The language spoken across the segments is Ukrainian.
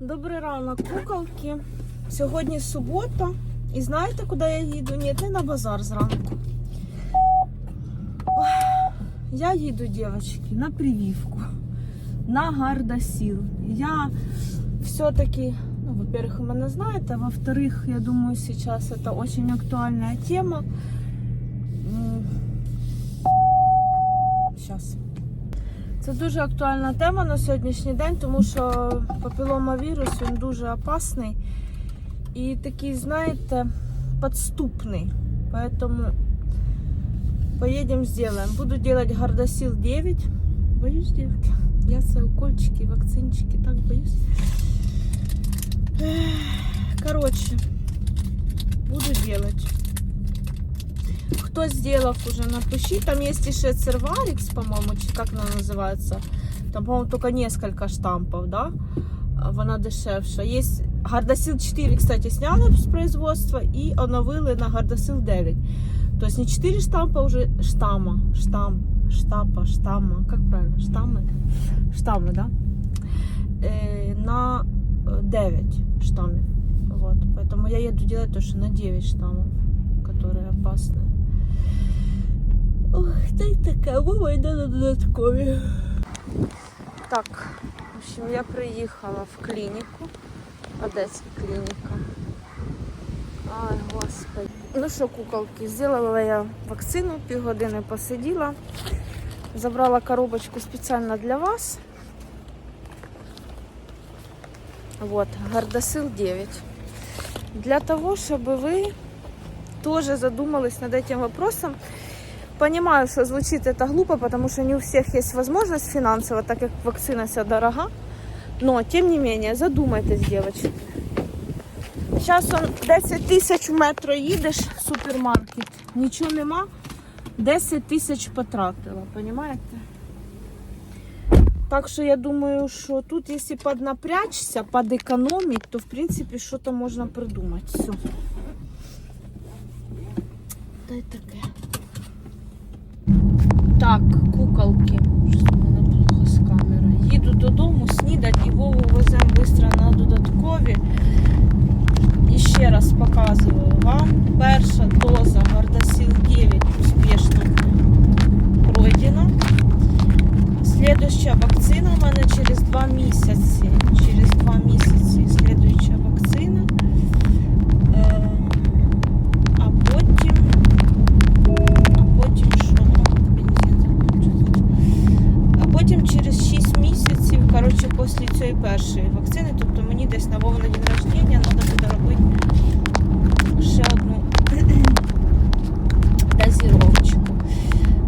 Добрий ранок, куколки. Сьогодні субота. І знаєте, куди я їду? Ні, не на базар зранку. Ох, Я їду, дівчатки, на прививку. На Гардасіл. Я все-таки, ну, во-первых, вы меня знаете, а во-вторых, я думаю, сейчас это очень актуальная тема. Це дуже актуальна тема на сьогоднішній день, тому що папіломавірус він дуже опасний і такий, знаєте, підступний. Поэтому поїдемо зробимо. Буду делать Гардасил 9. Боюсь, девки. Я це укольчики, вакцинчики, так боюсь. Ех, Короче, буду делать. Кто сделав уже, напиши. Там есть еще Церварикс, по-моему, как она называется. Там, по-моему, только несколько штампов, да? А Вона дешевша. Есть Гардасил 4, кстати, сняли з производства і оновили на Гардасил 9. То есть не 4 штампа, уже штамма. Штам, штапа, штамма. Как правильно? Штаммы? Штаммы, да? Э, на э, 9 штаммов. Вот. Поэтому я еду делать то, что на 9 штаммов, которые опасные. Ох, та й таке, мова йде на додаткові. Так, в общем, я приїхала в клініку. Одеська клініка. Ай, господи. Ну що, куколки, зробила я вакцину, півгодини посиділа. Забрала коробочку спеціально для вас. Вот, Гардасил 9. Для того, чтобы вы тоже задумались над этим вопросом. Понимаю, что звучит это глупо, потому что не у всех есть возможность финансово, так как вакцина вся дорога. Но, тем не менее, задумайтесь, девочки. Он 10 тисяч в метро їдеш в супермаркет, нічого нема, 10 тисяч потратила, понимаете? Так що я думаю, що тут, якщо поднапрячься, подэкономить, то в принципі що-то можна придумати. Все. Та й таке. Так, куколки. Щось. Їду додому, снідать і Вову веземо швидко на додаткові. І ще раз показую вам. Перша доза Гардасіл 9 успішно пройдена. Слідуща вакцина у мене через 2 місяці. Через 2 місяці потім через 6 місяців, коротше, після цієї першої вакцини, тобто мені десь на Вову день рождення треба буде робити ще одну дозіровочку.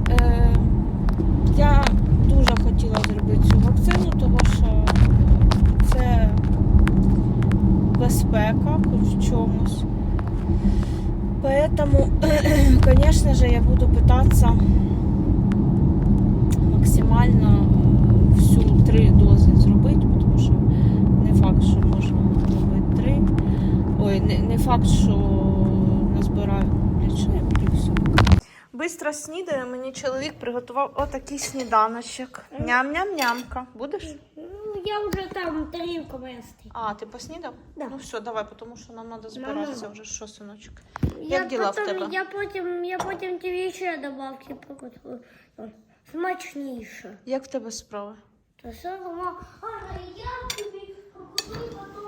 Е, я дуже хотіла зробити цю вакцину, тому що це безпека в чомусь. Поэтому, конечно же, я буду пытаться максимально е, всю три дози зробити, тому що не факт, що можна зробити три. Ой, не, не факт, що назбираю. Що я буду все. Бистро снідаю, мені чоловік приготував отакий сніданочок. Ням-ням-нямка. Будеш? Ну, я уже там тарелка моя. А, ти поснідав? Да. Ну все, давай, тому що нам треба збиратися вже що, синочок. Я Як діла в тебе? Я потім, я потім тобі ще добавки приготую. Смачніше. Як в тебе справи? То все сама. Я тобі приготую потім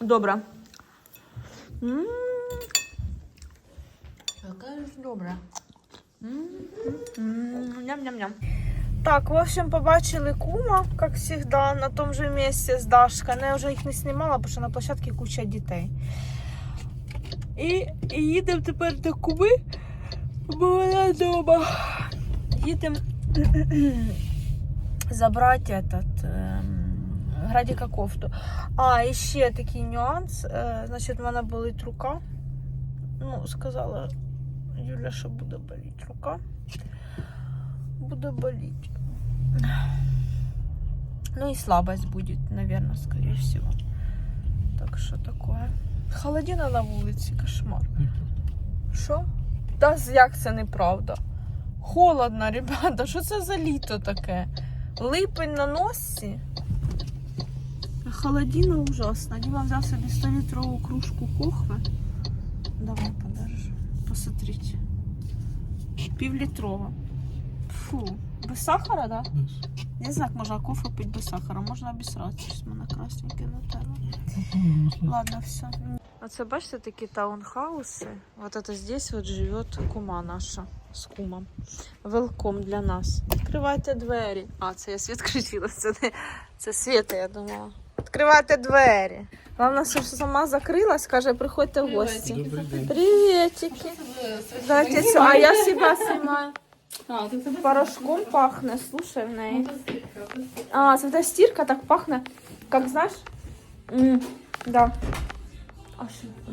Добре. Яка ж добра. Ням-ням-ням. Так, в общем, побачили кума, як завжди, на тому же місці з Дашкою. Я вже їх не знімала, бо що на площадці куча дітей. І, і їдемо тепер до куми, бо вона вдома. Їдемо забрати этот, Градіка кофту. А, і ще такий нюанс. Е, значить, в мене болить рука. Ну, сказала Юля, що буде боліти рука. Буде боліти. Ну і слабость буде, наверное, скорее всего. Так що такое. Холодина на вулиці, кошмар. Що? Та як це неправда? Холодно, ребята, що це за літо таке? Липень на носі. Холодина ужасна. Діма взяв собі 100 літрову кружку кохви. Давай подержу. Посмотрите. Півлітрова. Фу. Без сахара, да? Не знаю, як можна кофе пити без сахара, можна обісрати. Щось мене красненьке натерла. Ладно, все. А це бачите такі таунхауси? Вот это здесь вот живет кума наша з кумом. Велком для нас. Відкривайте двері. А, це я світ включила. Це не це Света, я думала. Відкривайте двері. Все ж сама закрилась, каже, приходьте в гості. Цю. А я себя снимаю. А, Порошком пахне, слушай в неї. А, це та стірка так пахне, как знаешь? М, да.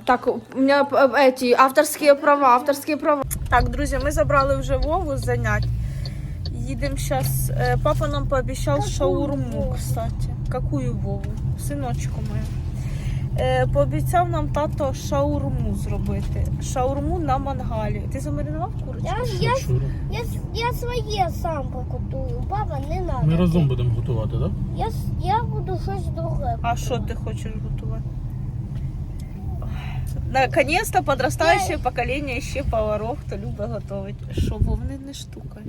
Так, у меня э, эти авторские права, авторские права. Так, друзі, ми забрали вже Вову з занять. Їдемо зараз. Папа нам пообіцяв шаурму, кстати. Какую Вову? Синочку мою. Е, Пообіцяв нам тато шаурму зробити. Шаурму на мангалі. Ти замаринував курочку? Я, я, я, я своє сам покутую. Баба, не надо. Ми разом будемо готувати, так? Я, с- я буду щось друге. А що ти хочеш готувати? Наконец-то подростаюче покоління ще поваров, хто любить готувати. Що, вовни не штука.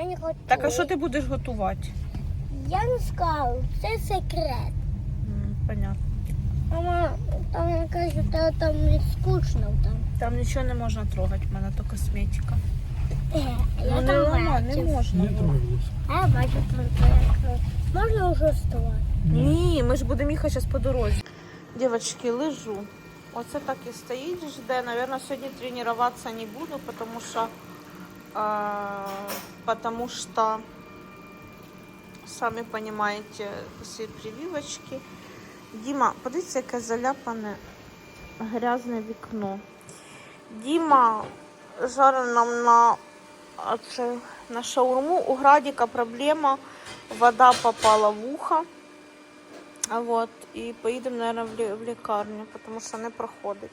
Я не хочу. Так, а що ти будеш готувати? Я не скажу, це секрет. М, Понятно. Мама, там я кажу, та там не скучно там. Там нічого не можна трогати, в мене то косметика. Е, я Ну не там ламай, не бачив. можна. Не трогайся. А я бачу там. Можна вже вставати? Ні, ми ж будемо їхати зараз по дорозі. Дівчатки, лежу. Оце так і стоїть, жде. Наверное, сьогодні тренуватися не буду, тому що, а, потому що, самі розумієте, після прививочки. Діма, подивіться, яке заляпане грязне вікно. Діма жарив нам на, це, на шаурму. У Градіка проблема. Вода попала в ухо. Вот, і поїдемо, наверное, в, лікарню, тому що не проходить.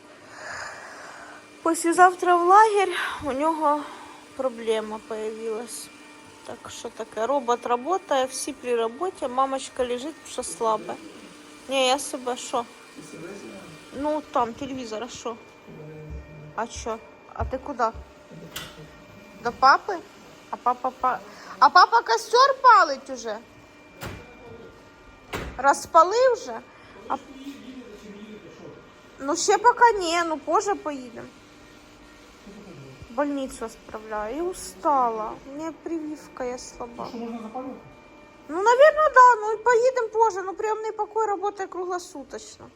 Післязавтра в лагерь у нього проблема появилась. Так що таке? Робот працює, всі при роботі, мамочка лежить, що слабе. Ні, я себе що? Ну там телевізор, а що? А що? А ти куди? До папи? А папа па... А папа костер палить уже? Розпалив вже? А... Ну ще поки ні, ну позже поїдемо. Больницю справляю. І устала. У мене прививка, я слаба. Ну, наверное, да. Ну и поедем позже. Ну, приемный покой работает круглосуточно.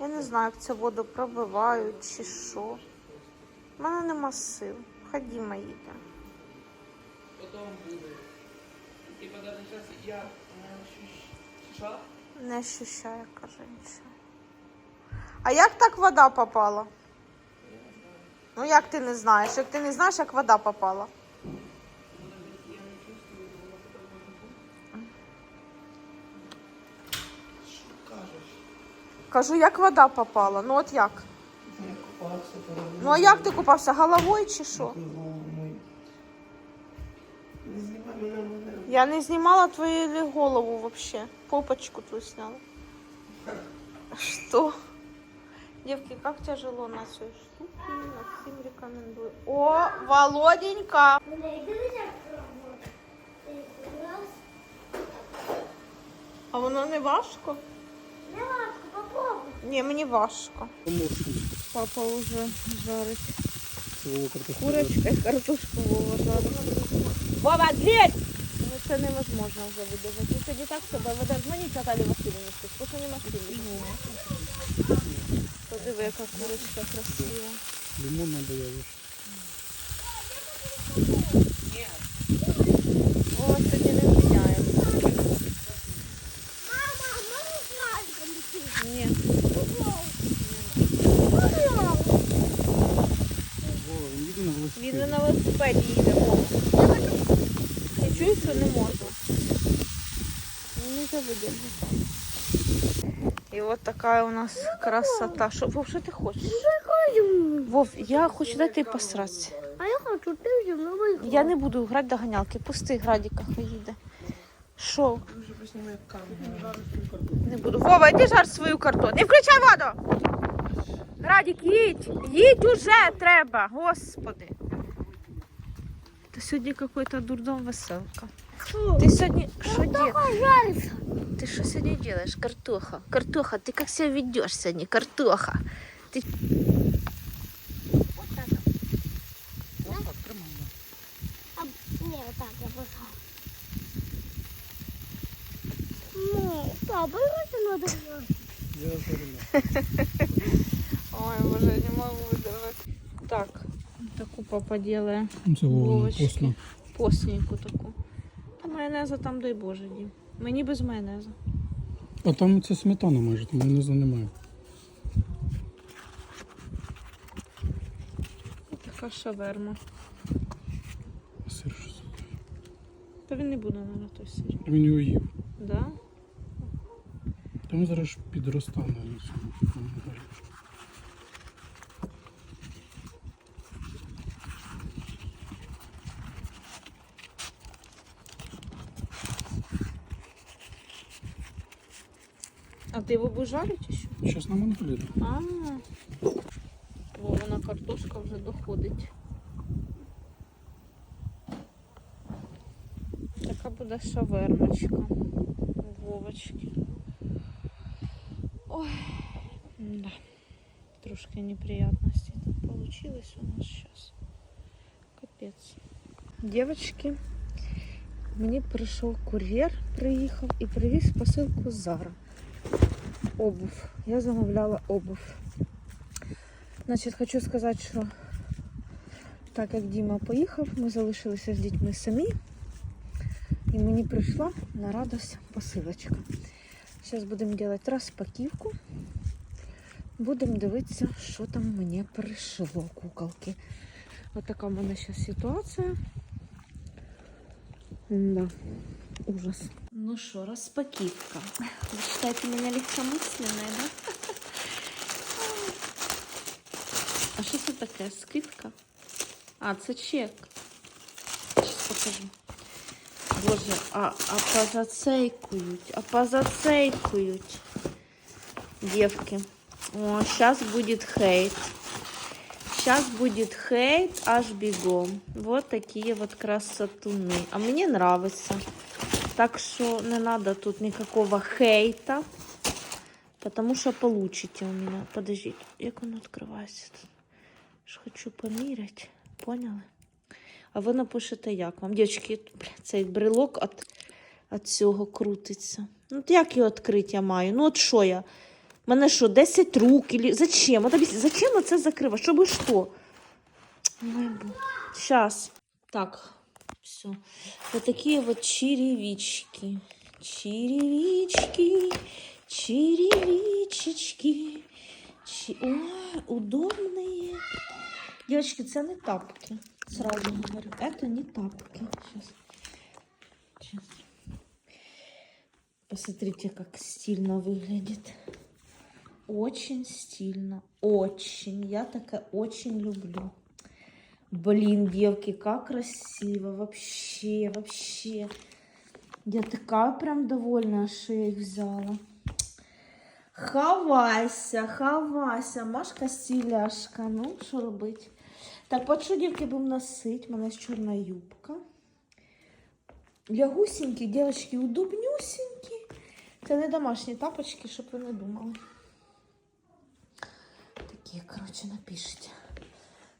Я не знаю, як цю воду пробивають чи що. У мене нема сил. Ходімо їдемо. Потом буде. Типа даже сейчас я э, ощущаю. Не ощущаю, каже нічого. А як так вода попала? Ну як ти не знаєш? Як ти не знаєш, як вода попала? Кажу, як вода попала? Ну от як? Я купався. Ну а як ти купався? Головою чи що? Я не знімала твою голову вообще. Попочку твою сняла. как тяжело на все штуки. Максим рекомендую. О, Володенька! Мене дивися, як робота. Раз. А воно не важко? Не важко, попробуй. Ні, мені важко. Папа уже жарить курочку і картошку Вова жарить. Вова, дверь! Ну це невозможно вже видержати. Ну сьогодні так себе веде. Дзвоніть Наталі Васильівні, просто нема сили. Подиви, яка курочка красива. Лимон надо я виш. Вова сьогодні не міняє. Мама, можна з летіти? Ні. Мама, Вова, він їде на велосипеді. Він на велосипеді їде. Вова. Ти чуєш, що не можна? Ну, не видержати. І от така у нас красота. Що, Вов, що ти хочеш? Вов, я хочу дати посратися. А А я хочу, ти зі мною. Я не буду грати до ганялки. Пусти градіка, хай їде. Що? Не буду. Вова, йди жар свою картону. Не включай воду! Радік, їдь! Їдь уже треба! Господи! Та сьогодні якийсь дурдом веселка. Ти сьогодні що дієш? Жариться. Ты что сегодня делаешь, картоха? Картоха, ты как себя ведешь сегодня, картоха? Ты... Вот так. А, ні, отак, я писав. Ну, папа, я хочу надо делать. Я зараз. Ой, боже, я не могу выдержать. Так, таку папа делает. Це Вовочки. вкусно. Майонеза там, дай Боже, дім. Мені без майонеза. А там це сметана майже, там майонезу немає. Така шаверма. А Сир щось. Та він не буде, наверное, той сир. Він його їв. Да? Там зараз підростане на цьому. А ти його будеш жарити ще? Зараз на мангалі. да. А, Вована картошка вже доходить. Така буде шавермочка. у Вовочки. Ой, да. Трошки неприятностей тут получилось у нас сейчас. Капец. Девочки, мені прийшов кур'єр, приїхав і привіз посилку з Зара. Обувь. Я замовляла обувь. Значить, хочу сказати, що так як Діма поїхав, ми залишилися з дітьми самі. І мені прийшла на радость посилочка. Зараз будемо робити розпаківку. Будемо дивитися, що там мені прийшло, куколки. Ось така в мене зараз ситуація. Да. Ужас. Ну що, розпаківка. Ви считаете меня легкомысленной, да? А що це таке? Скидка? А, це чек. Сейчас покажу. Боже, а, а позацейкують, а позацейкують. Девки. О, сейчас будет хейт. Сейчас будет хейт аж бегом. Вот такие вот красотуны. А мне нравится. Так что не надо тут никакого хейта. Потому что получите у меня. Подождите, як воно відкривається? Ж хочу поміряти. Поняли? А ви напишете, як вам. Дівчатки, цей брелок от, от цього крутиться. Ну, як його відкрити я маю? Ну, от що я? Мене що, 10 рук? Или... Зачем? От, зачем це закривати? Щоб що? Сейчас. Так, все. Вот такие вот черевички. Черевички, черевичечки. Че- Ой, удобные. Девочки, это не тапки. Сразу говорю, это не тапки. Сейчас. Сейчас. Посмотрите, как стильно выглядит. Очень стильно. Очень. Я такая очень люблю. Блин, девки, как красиво. Вообще, вообще. Я такая прям довольна, что я их взяла. Хавайся, хавайся, Машка стиляшка. Ну, що робити? Так, под що дівки будемо носити? У мене чорна юбка. Лягусенькі, дівчатки, удобнюсенькі. Це не домашні тапочки, щоб ви не думали. Такі, коротше, напишіть.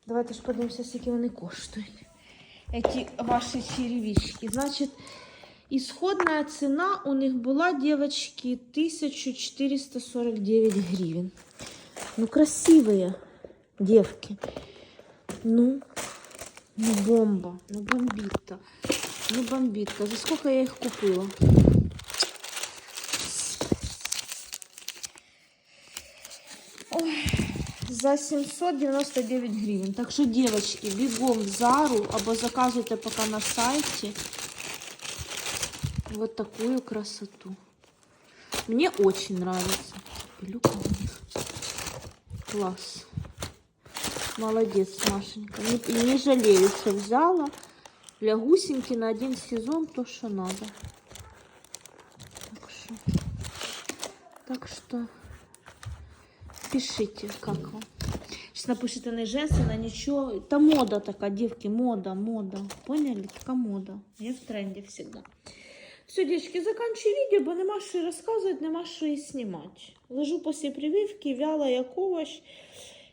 Давайте ж подивимося, скільки вони коштують. Эти ваши черевички. Значит, исходная цена у них была, девочки, 1449 гривен. Ну, красивые девки. Ну, ну бомба, ну бомбит-то. Ну бомбитка. За сколько я их купила? За 799 гривен. Так что, девочки, бегом в Зару, або заказывайте пока на сайте. Вот такую красоту. Мне очень нравится. Класс. Молодец, Машенька. Не, не жалею, что взяла. Для гусеньки на один сезон то, что надо. Так что, так что пишите, как вам. Сейчас напишите на женщина, ничего. Это мода такая, девки, мода, мода. Поняли? Такая мода. Я в тренде всегда. Все, девочки, заканчиваю видео, бо нема що розказувати, нема що і знімати. Лежу після прививки, вяла як овощ.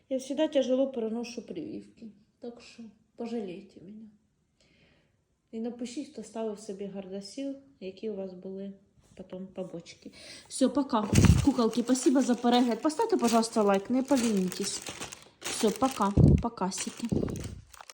Я всегда тяжело переношу прививки. Так що пожалійте мене. І напишіть, хто ставив собі гардосіл, які у вас були потім побочки. Все, пока. Куколки, спасибо за перегляд. Поставьте, пожалуйста, лайк, не поленитесь. Все, пока. Покасики.